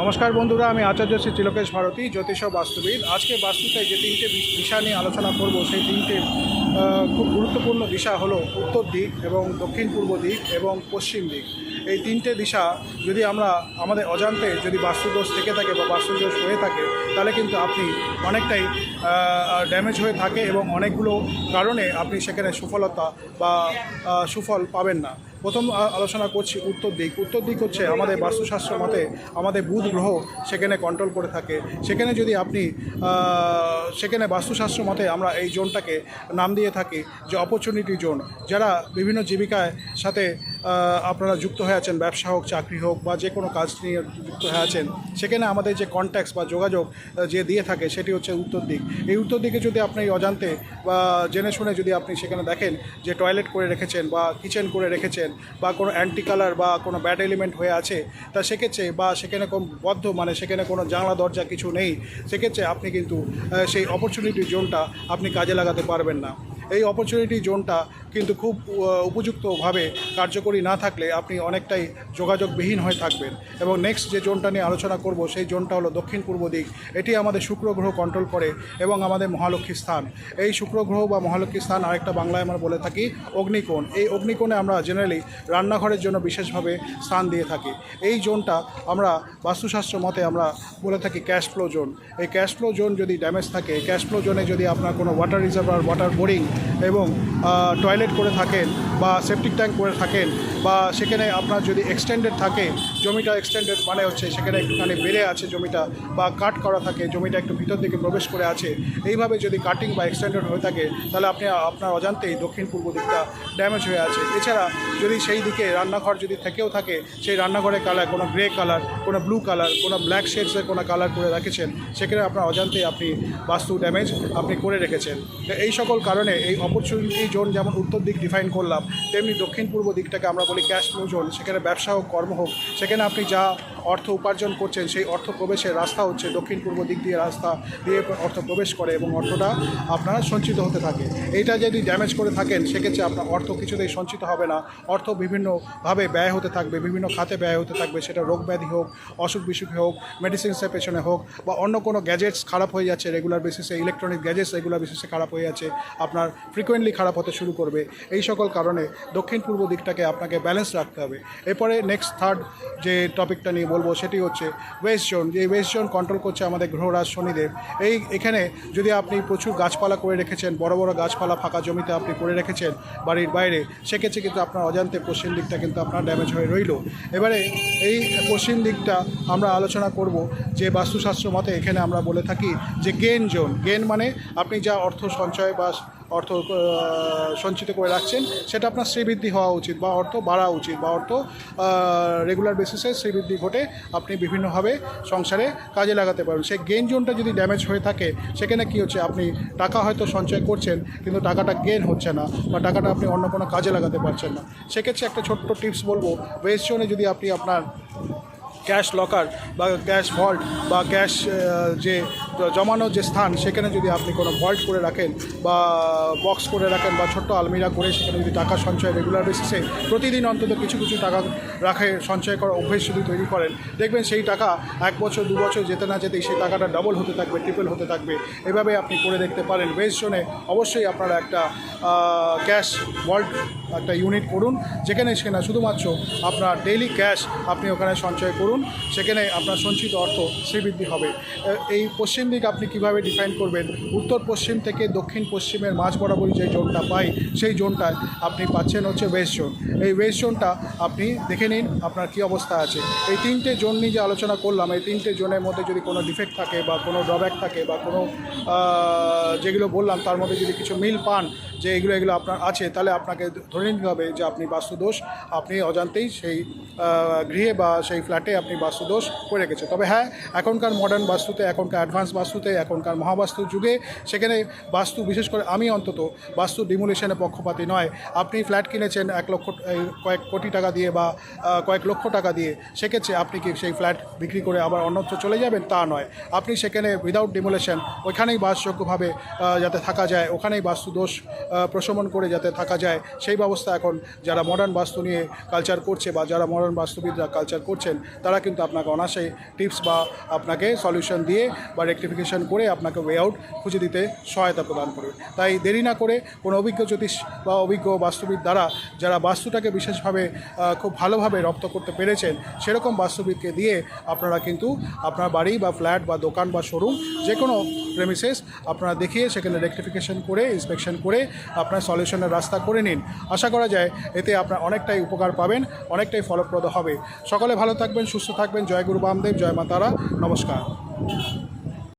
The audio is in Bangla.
নমস্কার বন্ধুরা, আমি আচার্য শ্রী তিলকেশ ভারতী জ্যোতিষ বাস্তুবিদ। আজকে বাস্তুতে যে তিনটে বিষয় নিয়ে আলোচনা করব, সেই তিনটে খুব গুরুত্বপূর্ণ দিশা হলো উত্তর দিক এবং দক্ষিণ পূর্ব দিক এবং পশ্চিম দিক। এই তিনটে দিশা যদি আমরা আমাদের অজান্তে যদি বাস্তুদোষ থেকে থাকে বা বাস্তুদোষ হয়ে থাকে, তাহলে কিন্তু আপনি অনেকটাই ড্যামেজ হয়ে থাকে এবং অনেকগুলো কারণে আপনি সেখানে সফলতা বা সুফল পাবেন না। প্রথম আলোচনা করছি উত্তর দিক। উত্তর দিক হচ্ছে আমাদের বাস্তুশাস্ত্র মতে আমাদের বুধ গ্রহ সেখানে কন্ট্রোল করে থাকে। সেখানে যদি আপনি সেখানে বাস্তুশাস্ত্র মতে আমরা এই জোনটাকে নাম দিয়ে থাকি যে অপরচুনিটি জোন, যারা বিভিন্ন জীবিকায় সাথে আপনারা যুক্ত হয়ে আছেন, ব্যবসা হোক, চাকরি হোক বা যে কোনো কাজ নিয়ে যুক্ত হয়ে আছেন, সেখানে আমাদের যে কন্ট্যাক্টস বা যোগাযোগ যে দিয়ে থাকে সেটি হচ্ছে উত্তর দিক। এই উত্তর দিকে যদি আপনি অজান্তে বা জেনে শুনে যদি আপনি সেখানে দেখেন যে টয়লেট করে রেখেছেন বা কিচেন করে রেখেছেন বা কোনো অ্যান্টি কালার বা কোনো ব্যাড এলিমেন্ট হয়ে আছে, তা সেক্ষেত্রে বা সেখানে কোনো বদ্ধ মানে সেখানে কোনো জানলা, দরজা কিছু নেই, সেক্ষেত্রে আপনি কিন্তু সেই অপরচুনিটি জোনটা আপনি কাজে লাগাতে পারবেন না। এই অপরচুনিটি জোনটা কিন্তু খুব উপযুক্তভাবে কার্যকরী না থাকলে আপনি অনেকটাই যোগাযোগবিহীন হয়ে থাকবেন। এবং নেক্সট যে জোনটা নিয়ে আলোচনা করব, সেই জোনটা হলো দক্ষিণ পূর্ব দিক। এটি আমাদের শুক্র গ্রহ কন্ট্রোল করে এবং আমাদের মহালক্ষ্মী স্থান। এই শুক্র গ্রহ বা মহালক্ষ্মী স্থান আরেকটা বাংলায় আমরা বলে থাকি অগ্নিকোণ। এই অগ্নিকোণে আমরা জেনারেলি রান্নাঘরের জন্য বিশেষভাবে স্থান দিয়ে থাকি। এই জোনটা আমরা বাস্তুশাস্ত্র মতে আমরা বলে থাকি ক্যাশ ফ্লো জোন। এই ক্যাশ ফ্লো জোন যদি ড্যামেজ থাকে ক্যাশ ফ্লো জোনে যদি আপনার কোনো ওয়াটার রিজার্ভার ওয়াটার বোরিং এবং টয়লেট করে থাকেন। বা সেপটিক ট্যাঙ্ক করে থাকেন বা সেখানে আপনার যদি এক্সটেন্ডেড থাকে, জমিটা এক্সটেন্ডেড মানে হচ্ছে সেখানে একটুখানি বেড়ে আছে জমিটা বা কাট করা থাকে, জমিটা একটু ভিতর দিকে প্রবেশ করে আছে, এইভাবে যদি কাটিং বা এক্সটেন্ডেড হয়ে থাকে, তাহলে আপনি আপনার অজান্তেই দক্ষিণ পূর্ব দিকটা ড্যামেজ হয়ে আছে। এছাড়া যদি সেই দিকে রান্নাঘর যদি থেকেও থাকে, সেই রান্নাঘরের কালার কোনো গ্রে কালার কোনো ব্লু কালার কোনো ব্ল্যাক শেডসের কোনো কালার করে রেখেছেন, সেখানে আপনার অজান্তেই আপনি বাস্তু ড্যামেজ আপনি করে রেখেছেন। এই সকল কারণে এই অপরচুনিটি জোন যেমন উত্তর দিক ডিফাইন করলাম তেমনি দক্ষিণ পূর্ব দিকটাকে আমরা বলি ক্যাশ ফ্লো জোন সেখানে ব্যবসা হোক, কর্ম হোক, সেখানে আপনি যা অর্থ উপার্জন করছেন, সেই অর্থ প্রবেশের রাস্তা হচ্ছে দক্ষিণ পূর্ব দিক দিয়ে রাস্তা দিয়ে অর্থ প্রবেশ করে এবং অর্থটা আপনার সঞ্চিত হতে থাকে। এইটা যদি ড্যামেজ করে থাকেন, সেক্ষেত্রে আপনার অর্থ কিছুতেই সঞ্চিত হবে না। অর্থ বিভিন্নভাবে ব্যয় হতে থাকবে, বিভিন্ন খাতে ব্যয় হতে থাকবে, সেটা রোগ ব্যাধি হোক, অসুখ বিসুখে হোক মেডিসিনসের পেছনে হোক, বা অন্য কোনো গ্যাজেটস খারাপ হয়ে যাচ্ছে রেগুলার বেসিসে ইলেকট্রনিক গ্যাজেটস রেগুলার বেসিসে খারাপ হয়ে যাচ্ছে, আপনার ফ্রিকোয়েন্টলি খারাপ হতে শুরু করবে। এই সকল কারণে দক্ষিণ পূর্ব দিকটাকে আপনাকে ব্যালেন্স রাখতে হবে। এরপরে নেক্সট থার্ড যে টপিকটা নিয়ে বলব সেটি হচ্ছে ওয়েস্ট জোন যে ওয়েস্ট জোন কন্ট্রোল করছে আমাদের গ্রহরাজ শনিদেব, এই এখানে যদি আপনি প্রচুর গাছপালা করে রেখেছেন, বড় বড় গাছপালা ফাঁকা জমিতে আপনি করে রেখেছেন বাড়ির বাইরে, সেক্ষেত্রে কিন্তু আপনার অজান্তে পশ্চিম দিকটা কিন্তু আপনার ড্যামেজ হয়ে রইল। এবারে এই পশ্চিম দিকটা আমরা আলোচনা করব যে বাস্তুশাস্ত্র মতে এখানে আমরা বলে থাকি যে গেন জোন গেন মানে আপনি যা অর্থ সঞ্চয় বা অর্থ সঞ্চিত করে রাখছেন, সেটা আপনার শ্রীবৃদ্ধি হওয়া উচিত বা অর্থ বাড়া উচিত বা অর্থ রেগুলার বেসিসে শ্রীবৃদ্ধি ঘটে আপনি বিভিন্নভাবে সংসারে কাজে লাগাতে পারবেন সেই গেন জোনটা যদি ড্যামেজ হয়ে থাকে, সেখানে কী হচ্ছে? আপনি টাকা হয়তো সঞ্চয় করছেন, কিন্তু টাকাটা গেন হচ্ছে না বা টাকাটা আপনি অন্য কোনো কাজে লাগাতে পারছেন না। সেক্ষেত্রে একটা ছোট্ট টিপস বলব ওয়েস্ট জোনে যদি আপনি আপনার ক্যাশ লকার বা ক্যাশ ভল্ট বা ক্যাশ যে জমানোর যে স্থান, সেখানে যদি আপনি কোনো ভল্ট করে রাখেন বা বক্স করে রাখেন বা ছোট্ট আলমিরা করে সেখানে যদি টাকা সঞ্চয় রেগুলার বেসিসে প্রতিদিন অন্তত কিছু কিছু টাকা রাখে, সঞ্চয় করার অভ্যেস যদি তৈরি করেন, দেখবেন সেই টাকা এক বছর, দু বছর যেতে না যেতেই সেই টাকাটা ডবল হতে থাকবে ট্রিপল হতে থাকবে। এভাবে আপনি করে দেখতে পারেন। ওয়েস্ট জোনে অবশ্যই আপনারা একটা ক্যাশ ভল্ট একটা ইউনিট করুন। যেখানে, সেখানে শুধুমাত্র আপনার ডেইলি ক্যাশ আপনি ওখানে সঞ্চয় করুন। সেখানে আপনার সঞ্চিত অর্থ শ্রীবৃদ্ধি হবে। এই পশ্চিম দিক আপনি কীভাবে ডিফাইন করবেন? উত্তর পশ্চিম থেকে দক্ষিণ পশ্চিমের মাঝ বরাবরই যে জোনটা পাই, সেই জোনটায় আপনি পাচ্ছেন হচ্ছে ওয়েস্ট জোন এই ওয়েস্ট জোনটা আপনি দেখে নিন আপনার কি অবস্থা আছে। এই তিনটে জোন নিয়ে যে আলোচনা করলাম, এই তিনটে জোনের মধ্যে যদি কোনো ডিফেক্ট থাকে বা কোনো ড্রব্যাক থাকে বা কোনো যেগুলো বললাম, তার মধ্যে যদি কিছু মিল পান যে এগুলো এগুলো আপনার আছে, তাহলে আপনাকে ধরে নিতে হবে যে আপনি বাস্তুদোষ, আপনি অজান্তেই সেই গৃহে বা সেই ফ্ল্যাটে আপনি বাস্তুদোষ করে রেখেছে তবে হ্যাঁ এখনকার মডার্ন বাস্তুতে, এখনকার অ্যাডভান্স বাস্তুতে, এখনকার মহাবাস্তু যুগে সেখানে বাস্তু, বিশেষ করে আমি অন্তত, বাস্তু ডিমোলিশনে পক্ষপাতী নয়। আপনি ফ্ল্যাট কিনেছেন এক লক্ষ কয়েক কোটি টাকা দিয়ে বা কয়েক লক্ষ টাকা দিয়ে, সেক্ষেত্রে আপনি কি সেই ফ্ল্যাট বিক্রি করে আবার অন্যত্র চলে যাবেন? তা নয়। আপনি সেখানে উইদাউট ডিমোলেশন ওইখানেই বাসযোগ্যভাবে যাতে থাকা যায়, ওখানেই বাস্তুদোষ প্রশমন করে যাতে থাকা যায়, সেই ব্যবস্থা এখন যারা মডার্ন বাস্তু নিয়ে কালচার করছে বা যারা মডার্ন বাস্তুবিদরা কালচার করছেন, তারা কিন্তু আপনাকে অনায়াসে টিপস বা আপনাকে সলিউশন দিয়ে বা রেকটিফিকেশন করে আপনাকে ওয়ে আউট খুঁজে দিতে সহায়তা প্রদান করে তাই দেরি না করে কোনো অভিজ্ঞ জ্যোতিষ বা অভিজ্ঞ বাস্তুবিদ দ্বারা যারা বাস্তুটাকে বিশেষভাবে খুব ভালোভাবে রপ্ত করতে পেরেছেন, সেরকম বাস্তুবিদকে দিয়ে আপনারা কিন্তু আপনার বাড়ি বা ফ্ল্যাট বা দোকান বা শোরুম যে কোনো প্রেমিসেস আপনারা দেখিয়ে সেখানে রেকটিফিকেশন করে ইন্সপেকশন করে আপনার সলিউশনের রাস্তা করে নিন। আশা করা যায় এতে আপনার অনেকটাই উপকার পাবেন, অনেকটাই ফলপ্রদ হবে। সকলে ভালো থাকবেন, সুস্থ থাকবেন। জয় গুরু বামদেব, জয় মাতারা নমস্কার।